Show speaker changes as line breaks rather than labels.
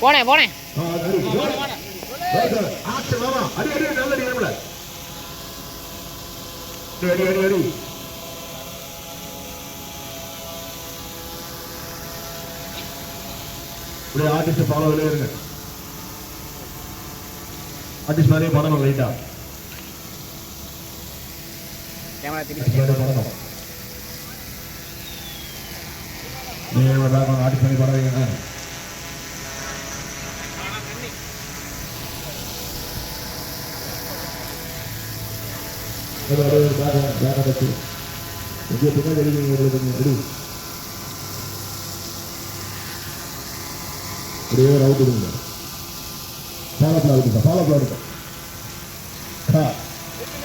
போனேன் போனேன்
அடி. அடி அடி நல்ல அடி அடி அடி. இப்படி ஆர்டிஸ்ட் ஃபாலோ இருங்க. ஆர்டிஸ்ட் மாதிரியே படம் லைட்டா
கேமரா திருப்பி
படம். நீங்க ஆர்டிஸ்ட் பண்ணி படம் வைங்க. ஒரு பேக் பேக் வச்சு இங்கே பின்னாடி உங்களுக்கு ప్రేయర్ అవుతుంది. చాలా ప్రార్థిక చాలా ప్రార్థిక